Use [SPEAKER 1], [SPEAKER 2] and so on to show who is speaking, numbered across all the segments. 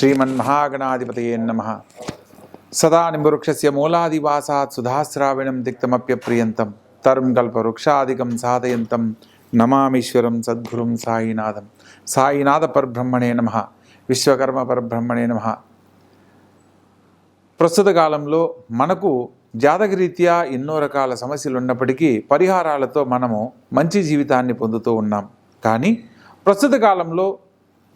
[SPEAKER 1] శ్రీమన్మహాగణాధిపతయే నమ. సదా నింబవృక్షస్య మూలాదివాసాత్ సుధాశ్రావిణం తిక్తమప్యప్రియంతం తరుం కల్పవృక్షాదికం సాధయంతం. నమామీశ్వరం సద్గురుం సాయినాథం. సాయినాథ పరబ్రహ్మణే నమ. విశ్వకర్మ పరబ్రహ్మణే నమ. ప్రస్తుత కాలంలో మనకు జాతకరీత్యా ఎన్నో రకాల సమస్యలు ఉన్నప్పటికీ పరిహారాలతో మనము మంచి జీవితాన్ని పొందుతూ ఉన్నాం. కానీ ప్రస్తుత కాలంలో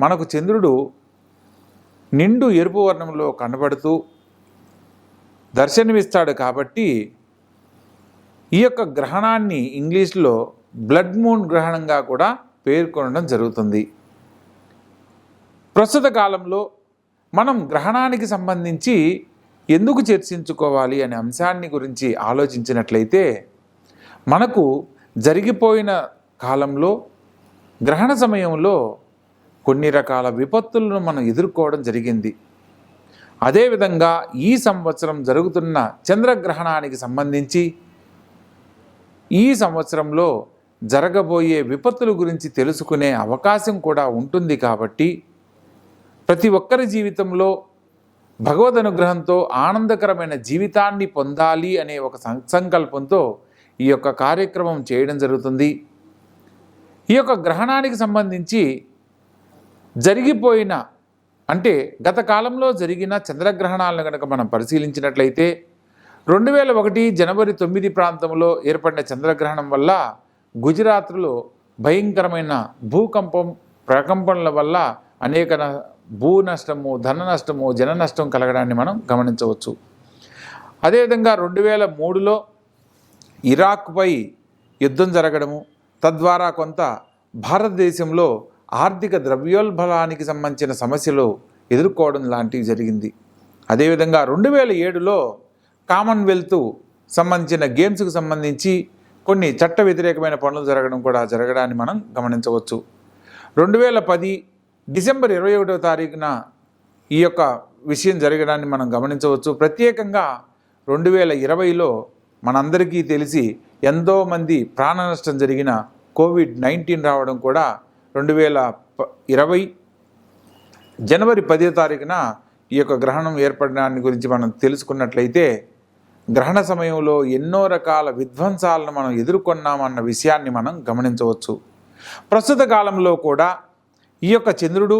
[SPEAKER 1] మనకు చంద్రుడు నిండు ఎరుపు వర్ణంలో కనబడుతూ దర్శనమిస్తాడు కాబట్టి ఈ యొక్క గ్రహణాన్ని ఇంగ్లీష్లో బ్లడ్ మూన్ గ్రహణంగా కూడా పేర్కొనడం జరుగుతుంది. ప్రస్తుత కాలంలో మనం గ్రహణానికి సంబంధించి ఎందుకు చర్చించుకోవాలి అనే అంశాన్ని గురించి ఆలోచించినట్లయితే మనకు జరిగిపోయిన కాలంలో గ్రహణ సమయంలో కొన్ని రకాల విపత్తులను మనం ఎదుర్కోవడం జరిగింది. అదేవిధంగా ఈ సంవత్సరం జరుగుతున్న చంద్రగ్రహణానికి సంబంధించి ఈ సంవత్సరంలో జరగబోయే విపత్తుల గురించి తెలుసుకునే అవకాశం కూడా ఉంటుంది కాబట్టి ప్రతి ఒక్కరి జీవితంలో భగవద్ అనుగ్రహంతో ఆనందకరమైన జీవితాన్ని పొందాలి అనే ఒక సం- సంకల్పంతో ఈ యొక్క కార్యక్రమం చేయడం జరుగుతుంది. ఈ యొక్క గ్రహణానికి సంబంధించి జరిగిపోయిన అంటే గత కాలంలో జరిగిన చంద్రగ్రహణాలను కనుక మనం పరిశీలించినట్లయితే రెండు వేల ఒకటి జనవరి తొమ్మిది ప్రాంతంలో ఏర్పడిన చంద్రగ్రహణం వల్ల గుజరాత్లో భయంకరమైన భూకంపం ప్రకంపనల వల్ల అనేక భూ నష్టము ధన నష్టము జన నష్టం కలగడాన్ని మనం గమనించవచ్చు. అదేవిధంగా రెండు వేల మూడులో ఇరాక్పై యుద్ధం జరగడము తద్వారా కొంత భారతదేశంలో ఆర్థిక ద్రవ్యోల్బలానికి సంబంధించిన సమస్యలు ఎదుర్కోవడం లాంటివి జరిగింది. అదేవిధంగా రెండు వేల ఏడులో కామన్వెల్త్ సంబంధించిన గేమ్స్కు సంబంధించి కొన్ని చట్ట వ్యతిరేకమైన పనులు జరగడం కూడా జరగడాన్ని మనం గమనించవచ్చు. రెండు వేల పది డిసెంబర్ ఇరవై ఒకటో తారీఖున ఈ యొక్క విషయం జరగడాన్ని మనం గమనించవచ్చు. ప్రత్యేకంగా రెండు వేల ఇరవైలో మనందరికీ తెలిసి ఎంతోమంది ప్రాణ నష్టం జరిగిన కోవిడ్ నైన్టీన్ రావడం కూడా రెండు వేల ప- ఇరవై జనవరి పదో తారీఖున ఈ యొక్క గ్రహణం ఏర్పడడాన్ని గురించి మనం తెలుసుకున్నట్లయితే గ్రహణ సమయంలో ఎన్నో రకాల విధ్వంసాలను మనం ఎదుర్కొన్నామన్న విషయాన్ని మనం గమనించవచ్చు. ప్రస్తుత కాలంలో కూడా ఈ యొక్క చంద్రుడు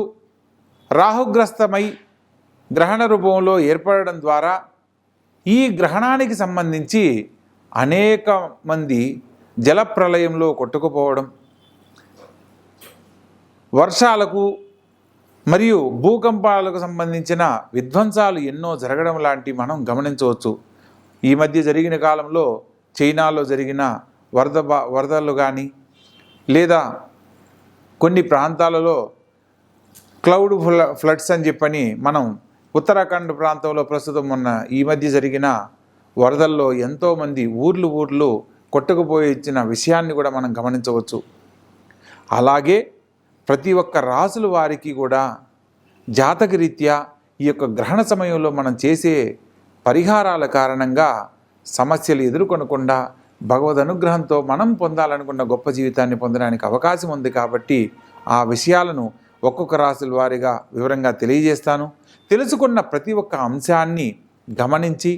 [SPEAKER 1] రాహుగ్రస్తమై గ్రహణ రూపంలో ఏర్పడడం ద్వారా ఈ గ్రహణానికి సంబంధించి అనేక మంది జల ప్రళయంలో కొట్టుకుపోవడం వర్షాలకు మరియు భూకంపాలకు సంబంధించిన విధ్వంసాలు ఎన్నో జరగడం లాంటి మనం గమనించవచ్చు. ఈ మధ్య జరిగిన కాలంలో చైనాలో జరిగిన వరద వరదలు కానీ లేదా కొన్ని ప్రాంతాలలో క్లౌడ్ ఫ్ల ఫ్లడ్స్ అని చెప్పని మనం ఉత్తరాఖండ్ ప్రాంతంలో ప్రస్తుతం ఉన్న ఈ మధ్య జరిగిన వరదల్లో ఎంతోమంది ఊర్లు ఊర్లు కొట్టుకుపోయి ఇచ్చిన విషయాన్ని కూడా మనం గమనించవచ్చు. అలాగే ప్రతి ఒక్క రాసుల వారికి కూడా జాతకరీత్యా ఈ యొక్క గ్రహణ సమయంలో మనం చేసే పరిహారాల కారణంగా సమస్యలు ఎదుర్కొనకుండా భగవద్ అనుగ్రహంతో మనం పొందాలనుకున్న గొప్ప జీవితాన్ని పొందడానికి అవకాశం ఉంది కాబట్టి ఆ విషయాలను ఒక్కొక్క రాశుల వారిగా వివరంగా తెలియజేస్తాను. తెలుసుకున్న ప్రతి ఒక్క అంశాన్ని గమనించి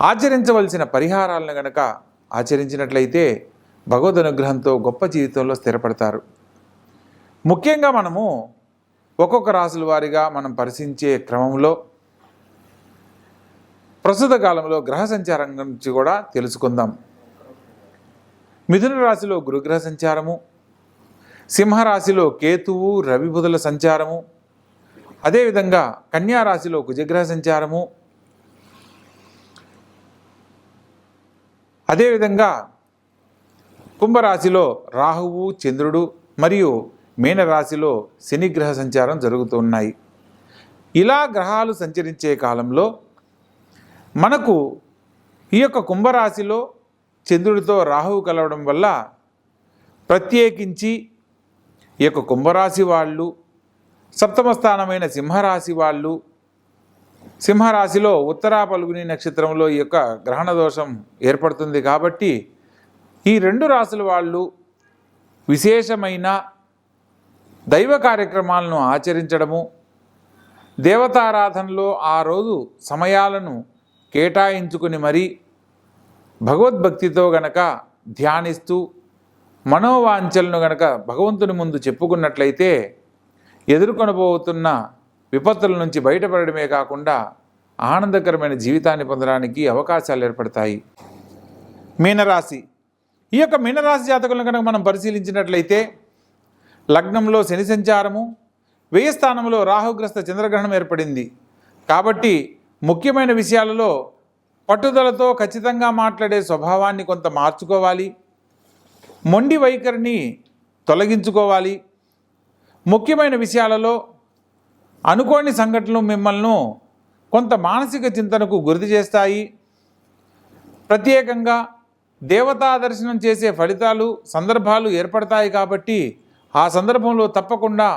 [SPEAKER 1] ఆచరించవలసిన పరిహారాలను గనక ఆచరించినట్లయితే భగవద్ అనుగ్రహంతో గొప్ప జీవితంలో స్థిరపడతారు. ముఖ్యంగా మనము ఒక్కొక్క రాశుల వారిగా మనం పరిశీలించే క్రమంలో ప్రస్తుత కాలంలో గ్రహ సంచారం గురించి కూడా తెలుసుకుందాం. మిథున రాశిలో గురుగ్రహ సంచారము సింహరాశిలో కేతువు రవిబుధుల సంచారము అదేవిధంగా కన్యా రాశిలో కుజగ్రహ సంచారము అదేవిధంగా కుంభరాశిలో రాహువు చంద్రుడు మరియు మీనరాశిలో శనిగ్రహ సంచారం జరుగుతున్నాయి. ఇలా గ్రహాలు సంచరించే కాలంలో మనకు ఈ యొక్క కుంభరాశిలో చంద్రుడితో రాహువు కలవడం వల్ల ప్రత్యేకించి ఈ యొక్క కుంభరాశి వాళ్ళు సప్తమ స్థానమైన సింహరాశి వాళ్ళు సింహరాశిలో ఉత్తరా పలుగుని నక్షత్రంలో ఈ యొక్క గ్రహణ దోషం ఏర్పడుతుంది కాబట్టి ఈ రెండు రాశుల వాళ్ళు విశేషమైన దైవ కార్యక్రమాలను ఆచరించడము దేవతారాధనలో ఆ రోజు సమయాలను కేటాయించుకుని మరీ భగవద్భక్తితో గనక ధ్యానిస్తూ మనోవాంఛలను గనక భగవంతుని ముందు చెప్పుకున్నట్లయితే ఎదుర్కొనబోతున్న విపత్తుల నుంచి బయటపడడమే కాకుండా ఆనందకరమైన జీవితాన్ని పొందడానికి అవకాశాలు ఏర్పడతాయి. మీనరాశి. ఈ యొక్క మీనరాశి జాతకులను కనుక మనం పరిశీలించినట్లయితే లగ్నంలో శని సంచారము వ్యయస్థానంలో రాహుగ్రస్త చంద్రగ్రహణం ఏర్పడింది. కాబట్టి ముఖ్యమైన విషయాలలో పట్టుదలతో ఖచ్చితంగా మాట్లాడే స్వభావాన్ని కొంత మార్చుకోవాలి. మొండి వైఖరిని తొలగించుకోవాలి. ముఖ్యమైన విషయాలలో అనుకోని సంఘటనలు మిమ్మల్ని కొంత మానసిక చింతనకు గురి చేస్తాయి. ప్రత్యేకంగా దేవతా దర్శనం చేసే ఫలితాలు సందర్భాలు ఏర్పడతాయి కాబట్టి ఆ సందర్భంలో తప్పకుండా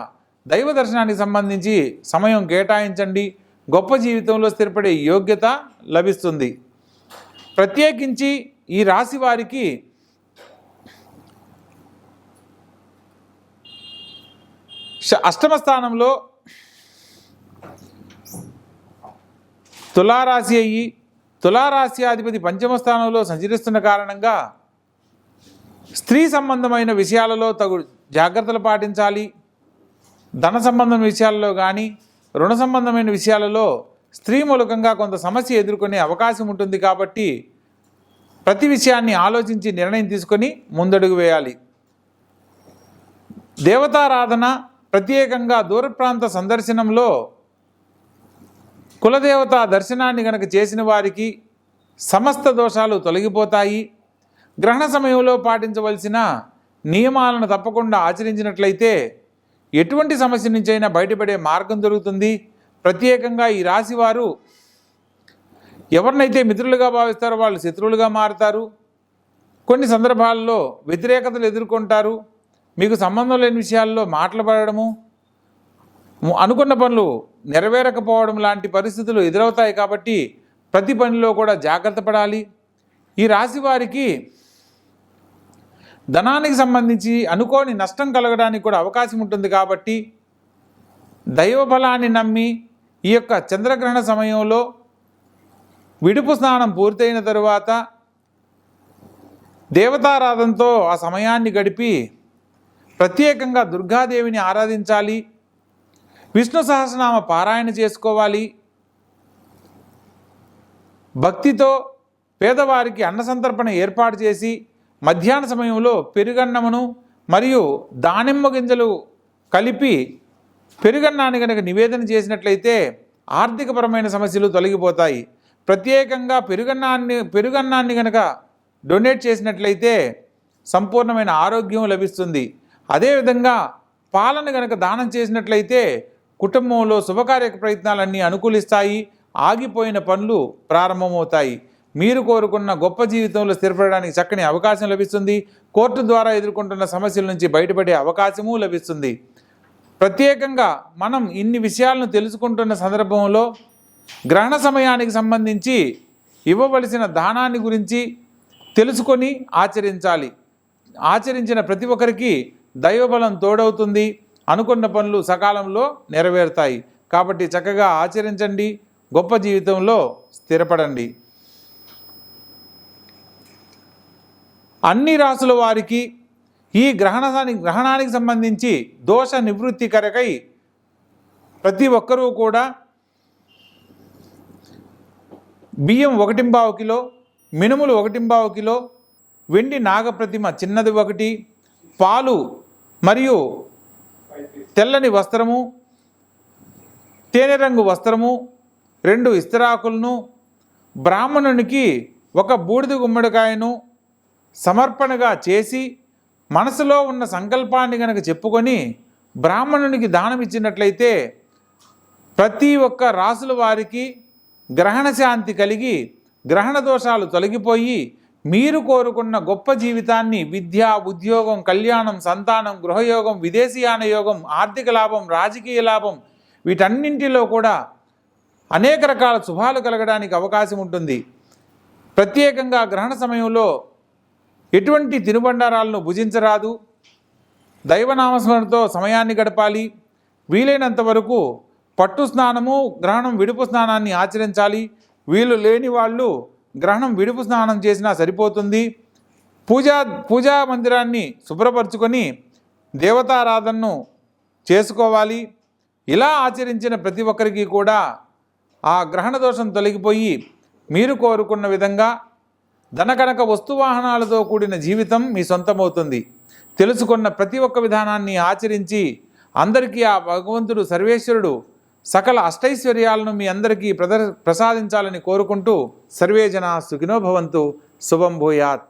[SPEAKER 1] దైవ దర్శనానికి సంబంధించి సమయం కేటాయించండి. గొప్ప జీవితంలో స్థిరపడే యోగ్యత లభిస్తుంది. ప్రత్యేకించి ఈ రాశి వారికి అష్టమ స్థానంలో తులారాశి అయ్యి తులారాశి అధిపతి పంచమ స్థానంలో సంచరిస్తున్న కారణంగా స్త్రీ సంబంధమైన విషయాలలో తగు జాగ్రత్తలు పాటించాలి. ధన సంబంధం విషయాలలో కానీ రుణ సంబంధమైన విషయాలలో స్త్రీ మూలకంగా కొంత సమస్య ఎదుర్కొనే అవకాశం ఉంటుంది కాబట్టి ప్రతి విషయాన్ని ఆలోచించి నిర్ణయం తీసుకొని ముందడుగు వేయాలి. దేవతారాధన ప్రత్యేకంగా దూర ప్రాంత సందర్శనంలో కులదేవత దర్శనాన్ని గనక చేసిన వారికి సమస్త దోషాలు తొలగిపోతాయి. గ్రహణ సమయంలో పాటించవలసిన నియమాలను తప్పకుండా ఆచరించినట్లయితే ఎటువంటి సమస్య నుంచైనా బయటపడే మార్గం దొరుకుతుంది. ప్రత్యేకంగా ఈ రాశి వారు ఎవరినైతే మిత్రులుగా భావిస్తారో వాళ్ళు శత్రువులుగా మారుతారు. కొన్ని సందర్భాల్లో వ్యతిరేకతలు ఎదుర్కొంటారు. మీకు సంబంధం లేని విషయాల్లో మాటలు పడడము అనుకున్న పనులు నెరవేరకపోవడం లాంటి పరిస్థితులు ఎదురవుతాయి కాబట్టి ప్రతి పనిలో కూడా జాగ్రత్త పడాలి. ఈ రాశి వారికి ధనానికి సంబంధించి అనుకోని నష్టం కలగడానికి కూడా అవకాశం ఉంటుంది కాబట్టి దైవ బలాన్ని నమ్మి ఈ యొక్క చంద్రగ్రహణ సమయంలో విడుపు స్నానం పూర్తయిన తరువాత దేవతారాధనతో ఆ సమయాన్ని గడిపి ప్రత్యేకంగా దుర్గాదేవిని ఆరాధించాలి విష్ణు సహస్రనామ పారాయణ చేసుకోవాలి. భక్తితో పేదవారికి అన్న సంతర్పణ ఏర్పాటు చేసి మధ్యాహ్న సమయంలో పెరుగన్నమును మరియు దానిమ్మ గింజలు కలిపి పెరుగన్నాన్ని కనుక నివేదన చేసినట్లయితే ఆర్థికపరమైన సమస్యలు తొలగిపోతాయి. ప్రత్యేకంగా పెరుగన్నాన్ని పెరుగన్నాన్ని కనుక డొనేట్ చేసినట్లయితే సంపూర్ణమైన ఆరోగ్యం లభిస్తుంది. అదేవిధంగా పాలను కనుక దానం చేసినట్లయితే కుటుంబంలో శుభకార్య ప్రయత్నాలన్నీ అనుకూలిస్తాయి. ఆగిపోయిన పనులు ప్రారంభమవుతాయి. మీరు కోరుకున్న గొప్ప జీవితంలో స్థిరపడడానికి చక్కని అవకాశం లభిస్తుంది. కోర్టు ద్వారా ఎదుర్కొంటున్న సమస్యల నుంచి బయటపడే అవకాశము లభిస్తుంది. ప్రత్యేకంగా మనం ఇన్ని విషయాలను తెలుసుకుంటున్న సందర్భంలో గ్రహణ సమయానికి సంబంధించి ఇవ్వవలసిన దానాన్ని గురించి తెలుసుకొని ఆచరించాలి. ఆచరించిన ప్రతి ఒక్కరికి దైవబలం తోడవుతుంది. అనుకున్న పనులు సకాలంలో నెరవేరుతాయి. కాబట్టి చక్కగా ఆచరించండి. గొప్ప జీవితంలో స్థిరపడండి. అన్ని రాసుల వారికి ఈ గ్రహణానికి గ్రహణానికి సంబంధించి దోష నివృత్తి కరకై ప్రతి ఒక్కరూ కూడా బియ్యం ఒకటింబావు కిలో మినుములు ఒకటింబావు కిలో వెండి నాగప్రతిమ చిన్నది ఒకటి పాలు మరియు తెల్లని వస్త్రము తేనె రంగు వస్త్రము రెండు ఇస్తరాకులను బ్రాహ్మణునికి ఒక బూడిద గుమ్మడికాయను సమర్పణగా చేసి మనసులో ఉన్న సంకల్పాన్ని గనక చెప్పుకొని బ్రాహ్మణునికి దానం ఇచ్చినట్లయితే ప్రతి ఒక్క రాసుల వారికి గ్రహణ శాంతి కలిగి గ్రహణ దోషాలు తొలగిపోయి మీరు కోరుకున్న గొప్ప జీవితాన్ని విద్య ఉద్యోగం కళ్యాణం సంతానం గృహయోగం విదేశీయాన యోగం ఆర్థిక లాభం రాజకీయ లాభం వీటన్నింటిలో కూడా అనేక రకాల శుభాలు కలగడానికి అవకాశం ఉంటుంది. ప్రత్యేకంగా గ్రహణ సమయంలో ఎటువంటి తినుబండారాలను భుజించరాదు. దైవనామస్మరణతో సమయాన్ని గడపాలి. వీలైనంత వరకు పట్టు స్నానము గ్రహణం విడుపు స్నానాన్ని ఆచరించాలి. వీలు లేని వాళ్ళు గ్రహణం విడుపు స్నానం చేసినా సరిపోతుంది. పూజా పూజా మందిరాన్ని శుభ్రపరచుకొని దేవతారాధనను చేసుకోవాలి. ఇలా ఆచరించిన ప్రతి ఒక్కరికి కూడా ఆ గ్రహణ దోషం తొలగిపోయి మీరు కోరుకున్న విధంగా ధనకనక వస్తువాహనాలతో కూడిన జీవితం మీ సొంతమవుతుంది. తెలుసుకున్న ప్రతి ఒక్క విధానాన్ని ఆచరించి అందరికీ ఆ భగవంతుడు సర్వేశ్వరుడు సకల అష్టైశ్వర్యాలను మీ అందరికీ ప్రదర్ ప్రసాదించాలని కోరుకుంటూ సర్వే జన శుభం భూయాత్.